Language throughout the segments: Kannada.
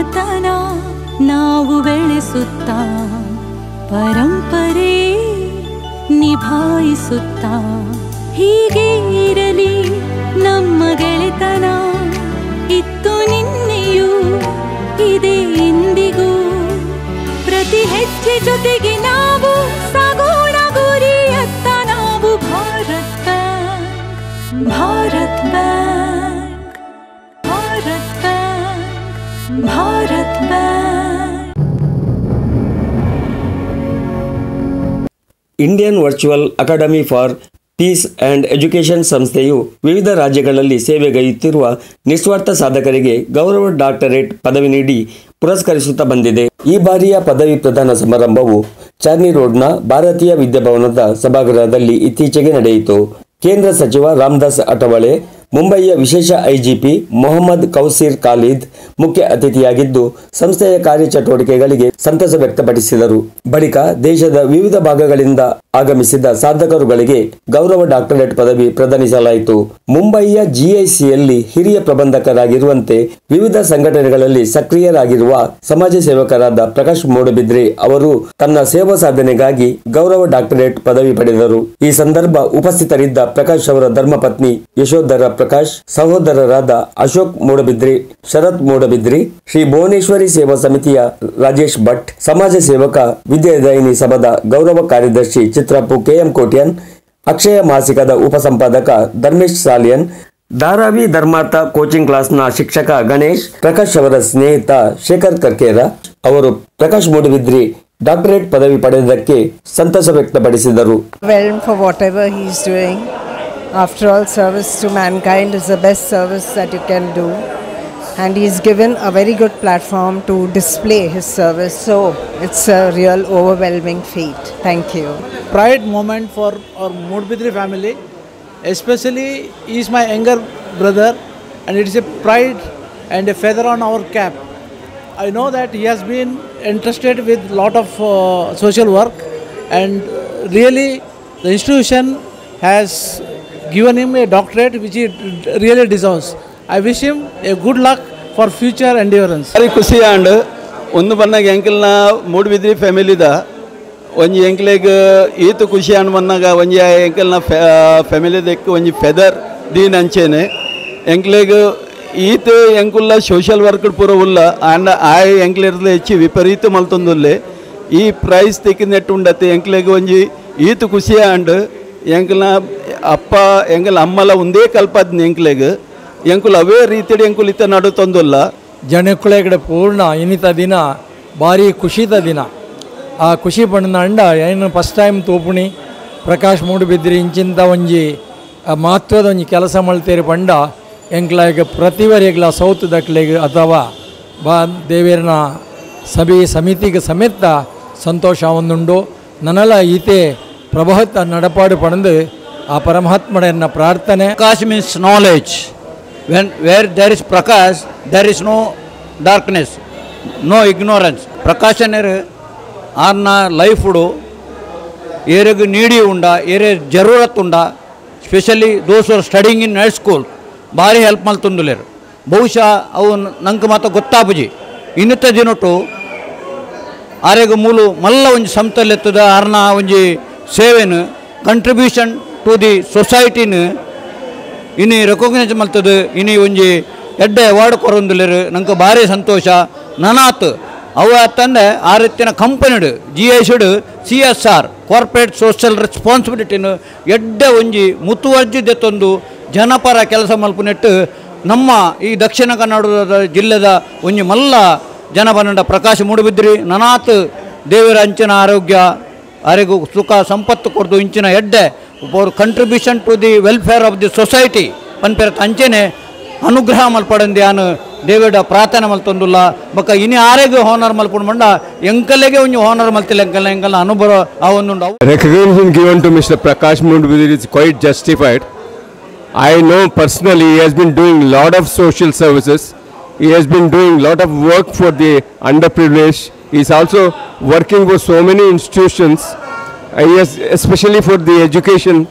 ನಮ್ಮತನ ನಾವು ಬೆಳೆಸುತ್ತಾ ಪರಂಪರೆ ನಿಭಾಯಿಸುತ್ತಾ ಹೀಗೆ ಇರಲಿ ನಮ್ಮ ಗೆಳೆತನ. ಇತ್ತು ನಿನ್ನೆಯೂ ಇದೆ ಇಂದಿಗೂ. ಪ್ರತಿ ಹೆಜ್ಜೆ ಜೊತೆಗೆ Indian virtual academy for peace and education ಸಂಸ್ಥೆಯು ವಿವಿಧ ರಾಜ್ಯಗಳಲ್ಲಿ ಸೇವೆಗೈಯುತ್ತಿರುವ ನಿಸ್ವಾರ್ಥ ಸಾಧಕರಿಗೆ ಗೌರವ ಡಾಕ್ಟರೇಟ್ ಪದವಿ ನೀಡಿ ಪುರಸ್ಕರಿಸುತ್ತಾ ಬಂದಿದೆ. ಈ ಬಾರಿಯ ಪದವಿ ಪ್ರದಾನ ಸಮಾರಂಭವು ಚಾರ್ನಿ ರೋಡ್ನ ಭಾರತೀಯ ವಿದ್ಯಾಭವನದ ಸಭಾಗೃಹದಲ್ಲಿ ಇತ್ತೀಚೆಗೆ ನಡೆಯಿತು. ಕೇಂದ್ರ ಸಚಿವ ರಾಮದಾಸ್ ಅಟವಳೆ ಮುಂಬಯಿಯ ವಿಶೇಷ ಐಜಿಪಿ ಮೊಹಮ್ಮದ್ ಕೌಸೀರ್ ಖಾಲಿದ್ ಮುಖ್ಯ ಅತಿಥಿಯಾಗಿದ್ದು ಸಂಸ್ಥೆಯ ಕಾರ್ಯಚಟುವಟಿಕೆಗಳಿಗೆ ಸಂತಸ ವ್ಯಕ್ತಪಡಿಸಿದರು. ಬಳಿಕ ದೇಶದ ವಿವಿಧ ಭಾಗಗಳಿಂದ ಆಗಮಿಸಿದ ಸಾಧಕರುಗಳಿಗೆ ಗೌರವ ಡಾಕ್ಟರೇಟ್ ಪದವಿ ಪ್ರದಾನಿಸಲಾಯಿತು. ಮುಂಬಯಿಯ ಜಿಐಸಿಯಲ್ಲಿ ಹಿರಿಯ ಪ್ರಬಂಧಕರಾಗಿರುವಂತೆ ವಿವಿಧ ಸಂಘಟನೆಗಳಲ್ಲಿ ಸಕ್ರಿಯರಾಗಿರುವ ಸಮಾಜ ಸೇವಕರಾದ ಪ್ರಕಾಶ್ ಮೂಡಬಿದ್ರೆ ಅವರು ತನ್ನ ಸೇವಾ ಸಾಧನೆಗಾಗಿ ಗೌರವ ಡಾಕ್ಟರೇಟ್ ಪದವಿ ಪಡೆದರು. ಈ ಸಂದರ್ಭ ಉಪಸ್ಥಿತರಿದ್ದ ಪ್ರಕಾಶ್ ಅವರ ಧರ್ಮಪತ್ನಿ ಯಶೋಧರ ಪ್ರಕಾಶ್, ಸಹೋದರರಾದ ಅಶೋಕ್ ಮೂಡಬಿದ್ರಿ, ಶರತ್ ಮೂಡಬಿದ್ರಿ, ಶ್ರೀ ಭುವನೇಶ್ವರಿ ಸೇವಾ ಸಮಿತಿಯ ರಾಜೇಶ್ ಭಟ್, ಸಮಾಜ ಸೇವಕ, ವಿದ್ಯಾದಾಯಿನಿ ಸಭಾದ ಗೌರವ ಕಾರ್ಯದರ್ಶಿ ಚಿತ್ರಪ್ಪು ಕೆಎಂ ಕೋಟ್ಯನ್, ಅಕ್ಷಯ ಮಾಸಿಕದ ಉಪಸಂಪಾದಕ ಧರ್ಮೇಶ್ ಸಾಲಿಯನ್, ಧಾರಾವಿ ಧರ್ಮಾರ್ಥ ಕೋಚಿಂಗ್ ಕ್ಲಾಸ್ನ ಶಿಕ್ಷಕ ಗಣೇಶ್, ಪ್ರಕಾಶ್ ಅವರ ಸ್ನೇಹಿತ ಶೇಖರ್ ಕರ್ಕೇರ ಅವರು ಪ್ರಕಾಶ್ ಮೂಡಬಿದ್ರಿ ಡಾಕ್ಟರೇಟ್ ಪದವಿ ಪಡೆದಕ್ಕೆ ಸಂತಸ ವ್ಯಕ್ತಪಡಿಸಿದರು. After all, service to mankind is the best service that you can do. And he's given a very good platform to display his service. So it's a real overwhelming feat. Thank you. pride moment for our Mudbidri family. Especially, is my younger brother, and it is a pride and a feather on our cap. I know that he has been interested with lot of uh, social work, and really, the institution has given him a doctorate which he really deserves. I wish him a good luck for future endurance. ಭಾರಿ ಖುಷಿ ಆಂಡ್ ಒಂದು ಬನ್ನಾಗ ಎಂಕಲ್ನ ಮೂಡ್ಬಿದ್ರಿ ಫ್ಯಾಮಿಲಿದ ಒಂಜಿ ಎಂಕ್ಲೆಗ್ ಈತು ಖುಷಿ ಆಂಡ್ ಬನ್ನಾಗ ಒಂಜಿ ಎಂಕಲ್ನ ಫ್ಯಾಮಿಲಿದಕ್ಕೆ ಒಂಜಿ ಫೆದರ್ ದೀನ್ ಅಂಚೇನೆ ಎಂಕ್ಲೆಗ್ ಈತ್ ಎಂಕುಲ್ಲ ಸೋಷಲ್ ವರ್ಕ್ ಪೂರ ಉಲ್ಲ ಆಂಡ ಆಯ್ ಎಂಕ್ಲೆರ್ಲ ಹೆಚ್ಚಿ ವಿಪರೀತ ಮಲ್ತೊಂದುಲ್ಲೆ ಈ ಪ್ರೈಸ್ ತೆಕ್ಕಿನೆಟ್ಟು ಉಂಡತ್ತೆ ಎಂಕ್ಲೆಗ್ ಒಂಜಿ ಈತು ಖುಷಿ ಆಂಡ್ ಎಂಕಲ್ನ ಅಪ್ಪ ಎಂಕಲ್ ಅಮ್ಮಲ ಒಂದೇ ಕಲ್ಪದ್ನ ಎಂಕ್ಲೆಗ್ ಎಂಕುಲ್ ಅವೇ ರೀತಿಡ್ ಎಂಕುಲ್ ಇತ್ತ ನಡು ತೊಂದುಲ್ಲ. ಪೂರ್ಣ ಇನ್ನಿತ ದಿನ, ಭಾರಿ ಖುಷಿದ ದಿನ. ಆ ಖುಷಿ ಪಂಡ ಅಂಡ ಏನು ಫಸ್ಟ್ ಟೈಮ್ ತೂಪುಣಿ, ಪ್ರಕಾಶ್ ಮೂಡುಬಿದ್ರಿ ಇಂಚಿಂತ ಒಂಜಿ ಮಹತ್ವದ ಒಂಜಿ ಕೆಲಸ ಮಾಡ್ತೇರಿ ಪಂಡ, ಎಂಕ್ಲಾಗ ಪ್ರತಿವರೆಗ್ಲ ಸೌತ್ ದಕ್ಲೆಗ್ ಅಥವಾ ಬಾ ದೇವೇರನ ಸಭೆ ಸಮಿತಿಗೆ ಸಮೇತ ಸಂತೋಷ ಒಂದುಂಡು. ನನಲ ಈತೆ ಪ್ರಭುತ್ವ ನಡಪಾಡು ಪಡೆದು ಆ ಪರಮಾತ್ಮನ ಪ್ರಾರ್ಥನೆ. Prakash means knowledge when where there is Prakash there is no darkness no ignorance ಅನ್ನರು ಆರ್ನ ಲೈಫುಡು ಏರಿಗೆ ನೀಡಿ ಉಂಡ ಏರೆ ಜರೂರತ್ ಉಂಡ specially those are studying in night school ಭಾರಿ ಹೆಲ್ಪ್ ಮಲ್ತೊಂದುಲೇರು ಬಹುಶಃ ಅವು ನಂಗೆ ಮಾತ್ರ ಗೊತ್ತಾಪುಜಿ ಇನ್ನಿತ ದಿನಟ್ಟು ಆರೆಗ ಮೂಲು ಮಲ್ಲ ಒಂಜಿ ಸಂಸ್ಥೆಲೆತ್ತದ ಆರ್ನ ಒಂಜಿ ಸೇವೆನು ಕಂಟ್ರಿಬ್ಯೂಷನ್ ಟು ದಿ ಸೊಸೈಟಿನ ಇನಿ ರೆಕಗ್ನೈಸ್ ಮಾಡ್ತದ. ಇನಿ ಒಂಜಿ ಎಡ್ಡೆ ಅವಾರ್ಡ್ ಕೊರೊಂದುಲ್ಲೆರ್. ನಂಗೆ ಭಾರಿ ಸಂತೋಷ. ನನಾತ್ ಅವ ತಂದೆ ಆ ರೀತಿಯ ಕಂಪನಿಡು G S ಸಿಡು C S R corporate social ರೆಸ್ಪಾನ್ಸಿಬಿಲಿಟಿನು ಎಡ್ಡೆ ಒಂಜಿ ಮುತುವರ್ಜಿ ದೆತ್ತೊಂದು ಜನಪರ ಕೆಲಸ ಮಲ್ಪುನೆಟ್ಟು ನಮ್ಮ ಈ ದಕ್ಷಿಣ ಕನ್ನಡದ ಜಿಲ್ಲೆದ ಒಂಜಿ ಮಲ್ಲ ಜನಪನಂಡ ಪ್ರಕಾಶ ಮೂಡುಬಿದ್ರಿ. ನನಾತ್ ದೇವರ ಅಂಚಿನ ಆರೋಗ್ಯ ಅರಿಗೂ ಸುಖ, ಸಂಪತ್ತು ಕೊಡ್ದು ಇಂಚಿನ ಎಡ್ಡೆ for contribution to the welfare of the society ಪನ್ಪೆರತ್ ಅಂಚೆನೆ ಅನುಗ್ರಹ ಮಲ್ಪಡಂದಿ ಯಾನು ದೇವಡ ಪ್ರಾರ್ಥನೆ ಮಲ್ತೊಂದುಲ್ಲ. ಬೊಕ ಇನಿ ಆರೆಗೆ ಹೋನರ್ ಮಲ್ಪುಂಡು ಮಂಡ, ಎಂಕಲೆಗೆ ಒಂಜಿ ಹೋನರ್ ಮಲ್ತಿಲ್ಲ ಎಂಕಲ್ಲ ಎಂಕಲ್ಲ ಅನುಭವ ಆ ಒಂದು recognition given to mister Prakash Moodbidri is quite justified I know personally he he has been doing lot of social services. He has been doing lot of work for the underprivileged. He is also working so so many institutions. Uh, he has, especially for the education.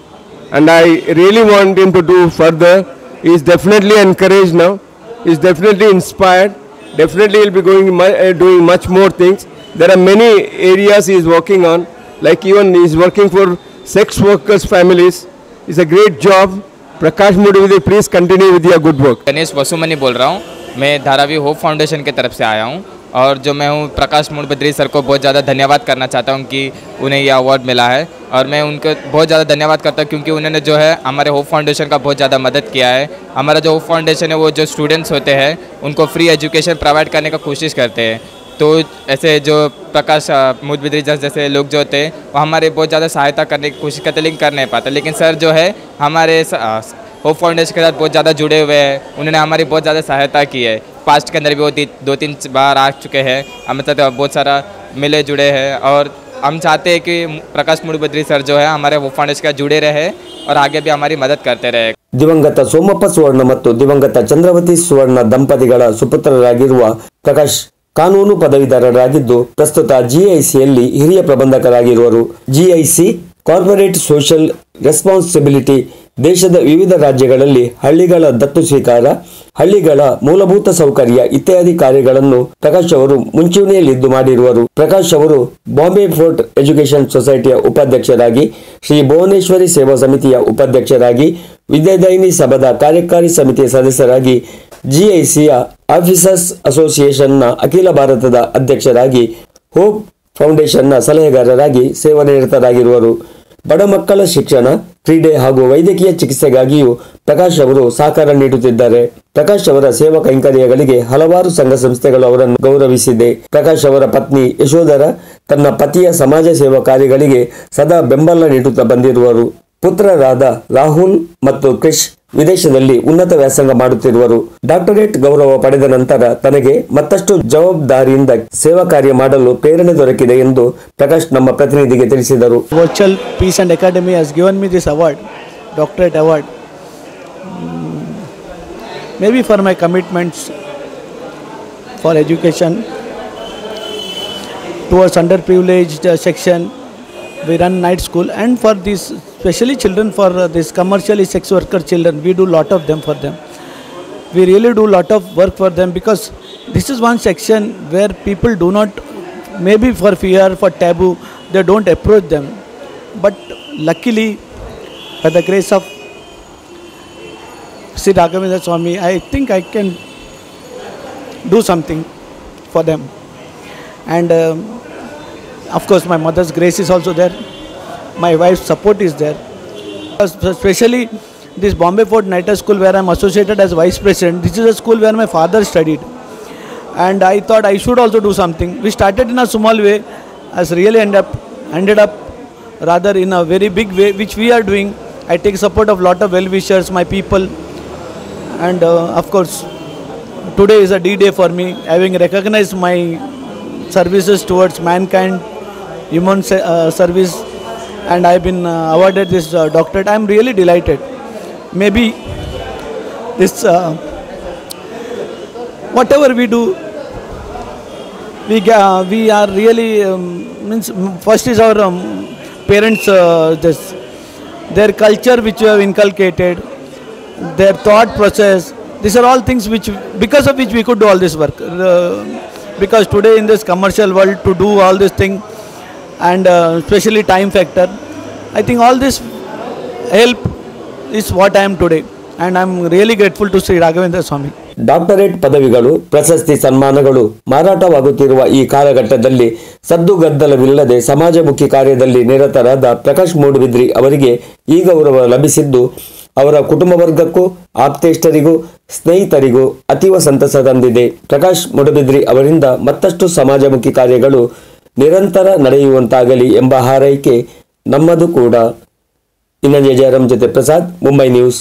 And I really want him to do further. He is definitely encouraged now. He is definitely inspired. Definitely, he'll be going mu- uh, doing much more things. There are many areas he is working on, like even he is working for sex workers' families. It's a great job. Prakash Mudavide, please continue with your good work. Ganesh Vasumani बोल रहा हूँ मैं धारावी होप फाउंडेशन की तरफ से आया हूँ और जो मैं हूँ प्रकाश मुड़बद्री सर को बहुत ज़्यादा धन्यवाद करना चाहता हूँ कि उन्हें यह अवार्ड मिला है। और मैं उनको बहुत ज़्यादा धन्यवाद करता हूँ क्योंकि उन्होंने जो है हमारे होप फाउंडेशन का बहुत ज़्यादा मदद किया है। हमारा जो होप फाउंडेशन है, वो जो स्टूडेंट्स होते हैं, उनको फ्री एजुकेशन प्रोवाइड करने का कोशिश करते हैं। तो ऐसे जो प्रकाश मुदबिद्री जस जैसे लोग जो होते हैं, वो हमारे बहुत ज़्यादा सहायता करने की कोशिश करते लेकिन कर नहीं पाते। लेकिन सर जो है, हमारे होप फाउंडेशन के साथ बहुत ज़्यादा जुड़े हुए हैं। उन्होंने हमारी बहुत ज़्यादा सहायता की है। पास्ट के अंदर भी वो ती- दो तीन बार आ चुके हैं हम साथ बहुत सारा मिले जुड़े हैं और हम चाहते हैं कि प्रकाश मुड़बद्री सर जो है हमारे होप फाउंडेशन के साथ जुड़े रहे और आगे भी हमारी मदद करते रहे ದಿವಂಗತ ಸೋಮಪ್ಪ ಸುವರ್ಣ ಮತ್ತು ದಿವಂಗತ ಚಂದ್ರವತಿ ಸುವರ್ಣ ದಂಪತಿಗಳ ಸುಪುತ್ರರಾಗಿರುವ ಪ್ರಕಾಶ್ ಕಾನೂನು ಪದವೀಧರರಾಗಿದ್ದು ಪ್ರಸ್ತುತ ಜಿಐಸಿಯಲ್ಲಿ ಹಿರಿಯ ಪ್ರಬಂಧಕರಾಗಿರುವರು ಜಿಐಸಿ ಕಾರ್ಪೊರೇಟ್ ಸೋಷಿಯಲ್ ರೆಸ್ಪಾನ್ಸಿಬಿಲಿಟಿ ದೇಶದ ವಿವಿಧ ರಾಜ್ಯಗಳಲ್ಲಿ ಹಳ್ಳಿಗಳ ದತ್ತು ಸ್ವೀಕಾರ ಹಳ್ಳಿಗಳ ಮೂಲಭೂತ ಸೌಕರ್ಯ ಇತ್ಯಾದಿ ಕಾರ್ಯಗಳನ್ನು ಪ್ರಕಾಶ್ ಅವರು ಮುಂಚೂಣಿಯಲ್ಲಿದ್ದು ಮಾಡಿರುವರು. ಪ್ರಕಾಶ್ ಅವರು ಬಾಂಬೆ ಫೋರ್ಟ್ ಎಜುಕೇಷನ್ ಸೊಸೈಟಿಯ ಉಪಾಧ್ಯಕ್ಷರಾಗಿ, ಶ್ರೀ ಭುವನೇಶ್ವರಿ ಸೇವಾ ಸಮಿತಿಯ ಉಪಾಧ್ಯಕ್ಷರಾಗಿ ವಿದ್ಯಾದಾಯಿನಿ ಸಭಾದ ಕಾರ್ಯಕಾರಿ ಸಮಿತಿಯ ಸದಸ್ಯರಾಗಿ, ಜಿಐಸಿಯ ಆಫೀಸರ್ಸ್ ಅಸೋಸಿಯೇಷನ್ನ ಅಖಿಲ ಭಾರತದ ಅಧ್ಯಕ್ಷರಾಗಿ, ಹೋಪ್ ಫೌಂಡೇಶನ್ನ ಸಲಹೆಗಾರರಾಗಿ ಸೇವಾನಿರತರಾಗಿರುವರು ಬಡ ಮಕ್ಕಳ ಶಿಕ್ಷಣ, ಕ್ರೀಡೆ ಹಾಗೂ ವೈದ್ಯಕೀಯ ಚಿಕಿತ್ಸೆಗಾಗಿಯೂ ಪ್ರಕಾಶ್ ಅವರು ಸಹಕಾರ ನೀಡುತ್ತಿದ್ದಾರೆ. ಪ್ರಕಾಶ್ ಅವರ ಸೇವಾ ಕೈಂಕರ್ಯಗಳಿಗೆ ಹಲವಾರು ಸಂಘ ಸಂಸ್ಥೆಗಳು ಅವರನ್ನು ಗೌರವಿಸಿದೆ. ಪ್ರಕಾಶ್ ಅವರ ಪತ್ನಿ ಯಶೋಧರ ತನ್ನ ಪತಿಯ ಸಮಾಜ ಸೇವಾ ಕಾರ್ಯಗಳಿಗೆ ಸದಾ ಬೆಂಬಲ ನೀಡುತ್ತಾ ಬಂದಿರುವರು. ಪುತ್ರರಾದ ರಾಹುಲ್ ಮತ್ತು ಕ್ರಿಶ್ ವಿದೇಶದಲ್ಲಿ ಉನ್ನತ ವ್ಯಾಸಂಗ ಮಾಡುತ್ತಿರುವರು. ಡಾಕ್ಟರೇಟ್ ಗೌರವ ಪಡೆದ ನಂತರ ತನಗೆ ಮತ್ತಷ್ಟು ಜವಾಬ್ದಾರಿಯಿಂದ ಸೇವಾ ಕಾರ್ಯ ಮಾಡಲು ಪ್ರೇರಣೆ ದೊರಕಿದೆ ಎಂದು ಪ್ರಕಾಶ್ ನಮ್ಮ ಪ್ರತಿನಿಧಿಗೆ ತಿಳಿಸಿದರು. Virtual peace and academy has given me this award doctorate award maybe for my commitments for education towards under privilege section we run night school and for this especially children for uh, this commercially sex worker children. We do lot of them for them. We really do lot of work for them because this is one section where people do not maybe for fear for taboo they don't approach them but luckily by the grace of Sri Raghavendra Swami I think I can do something for them and um, of course my mother's grace is also there my wife's support is there especially this Bombay Fort Nighter School where I'm associated as vice president this is a school where my father studied and I thought I should also do something. We started in a small way, as really end up ended up rather in a very big way, which we are doing. I take support of lot of well-wishers, my people, and uh, of course, today is a D-day for me, having recognized my services towards mankind, human uh, service, and I've been uh, awarded this uh, doctorate. I'm really delighted. Maybe this. Uh, whatever we do we we are really um, means first is our um, parents this their culture which we have inculcated their thought process these are all things which because of which we could do all this work uh, because today in this commercial world to do all this thing and uh, especially time factor. I think all this help is what i am today and i'm really grateful to sri raghavendra swami. Doctorate ಪದವಿಗಳು ಪ್ರಶಸ್ತಿ ಸನ್ಮಾನಗಳು ಮಾರಾಟವಾಗುತ್ತಿರುವ ಈ ಕಾಲಘಟ್ಟದಲ್ಲಿ ಸದ್ದುಗದ್ದಲವಿಲ್ಲದೆ ಸಮಾಜಮುಖಿ ಕಾರ್ಯದಲ್ಲಿ ನಿರತರಾದ ಪ್ರಕಾಶ್ ಮೂಡುಬಿದ್ರಿ ಅವರಿಗೆ ಈ ಗೌರವ ಲಭಿಸಿದ್ದು ಅವರ ಕುಟುಂಬ ವರ್ಗಕ್ಕೂ ಆಪ್ತೇಷ್ಟರಿಗೂ ಸ್ನೇಹಿತರಿಗೂ ಅತೀವ ಸಂತಸ ತಂದಿದೆ. ಪ್ರಕಾಶ್ ಮೂಡುಬಿದ್ರಿ ಅವರಿಂದ ಮತ್ತಷ್ಟು ಸಮಾಜಮುಖಿ ಕಾರ್ಯಗಳು ನಿರಂತರ ನಡೆಯುವಂತಾಗಲಿ ಎಂಬ ಹಾರೈಕೆ ನಮ್ಮದು ಕೂಡ. ಇನ್ನೊಂದು ಜಯರಾಮ್ ಜೊತೆ ಪ್ರಸಾದ್ ಮುಂಬೈ ನ್ಯೂಸ್.